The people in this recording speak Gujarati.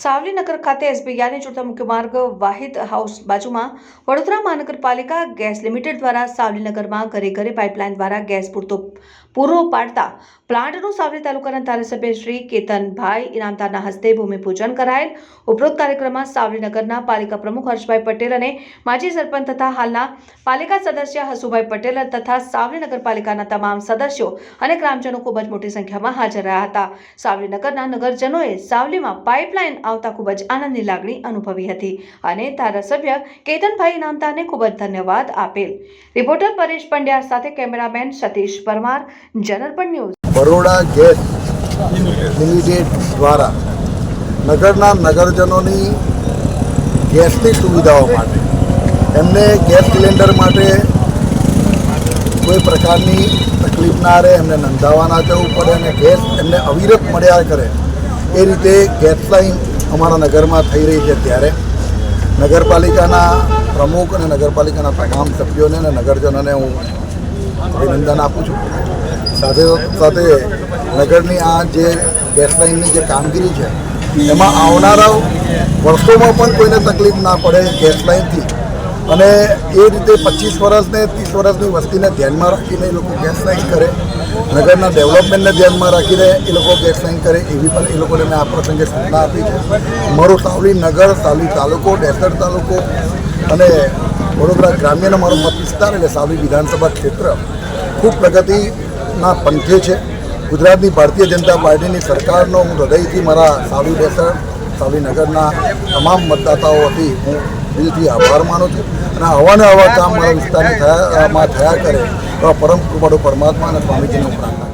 સાવલીનગર ખાતે એસબીઆઈને જોડતા મુખ્ય માર્ગ વાહિદ હાઉસ બાજુમાં વડોદરા મહાનગરપાલિકા ગેસ લિમિટેડ દ્વારા સાવલીનગરમાં ઘરે ઘરે પાઇપલાઇન દ્વારા ગેસ પૂરતો પૂરો પાડતા પ્લાન્ટનું સાવલી તાલુકાના ધારાસભ્ય શ્રી કેતનભાઈ ઇનામદારના હસ્તે ભૂમિપૂજન કરાયેલ. ઉપરોક્ત કાર્યક્રમમાં સાવલીનગરના પાલિકા પ્રમુખ હર્ષભાઈ પટેલ અને માજી સરપંચ તથા હાલના પાલિકા સદસ્ય હસુભાઈ પટેલ તથા સાવલી નગરપાલિકાના તમામ સદસ્યો અને ગ્રામજનો ખૂબ જ મોટી સંખ્યામાં હાજર રહ્યા હતા. સાવલી નગરના નગરજનોએ સાવલીમાં પાઇપલાઇન આવતા ખૂબ જ આનંદની લાગણી અનુભવી હતી અને ધારાસભ્ય કેતનભાઈ નામતાને ખૂબ જ ધન્યવાદ આપેલ. રિપોર્ટર પરેશ પંડ્યા સાથે કેમેરામેન સતીશ પરમાર જનરપણ ન્યૂઝ. બરોડા ગેસ લિમિટેડ દ્વારા નગરના નગરજનોની ગેસની સુવિધાઓ માટે, એમને ગેસ સિલિન્ડર માટે કોઈ પ્રકારની તકલીફ ના રહે, એમને નંધાવા ના જવું પડે અને ગેસ એમને અવિરત મળ્યા કરે, એ રીતે ગેસ લાઈન અમારા નગરમાં થઈ રહી છે ત્યારે. નગરપાલિકાના પ્રમુખ અને નગરપાલિકાના તમામ સભ્યોને અને નગરજનોને હું અભિનંદન આપું છું. સાથે સાથે નગરની આ જે ગેસ લાઇનની જે કામગીરી છે, એમાં આવનારા વર્ષોમાં પણ કોઈને તકલીફ ના પડે ગેસ લાઇનથી. અને એ રીતે પચીસ વર્ષને ત્રીસ વર્ષની વસ્તીને ધ્યાનમાં રાખીને એ લોકો ગેસ લાઇન કરે. નગરના ડેવલપમેન્ટને ધ્યાનમાં રાખીને એ લોકો ગેસ લાઇન કરે, એવી પણ એ લોકોને મેં આ પ્રસંગે સૂચના આપી છે. મારું સાવલી નગર, સાવલી તાલુકો ડેસર તાલુકો અને વડોદરા ગ્રામ્યનો મારો મત વિસ્તાર એટલે સાવલી વિધાનસભા ક્ષેત્ર ખૂબ પ્રગતિના પંથે છે. ગુજરાતની ભારતીય જનતા પાર્ટીની સરકારનો હું હૃદયથી મારા સાવલી ડેસર સાવલી નગરના તમામ મતદાતાઓ હતી હું દિલથી આભાર માનું છું અને આવા ને આવા કામ મારા વિસ્તારની થયા કરે એવા પરમ કૃપાળુ પરમાત્મા અને સ્વામીજીનો પ્રાર્થના.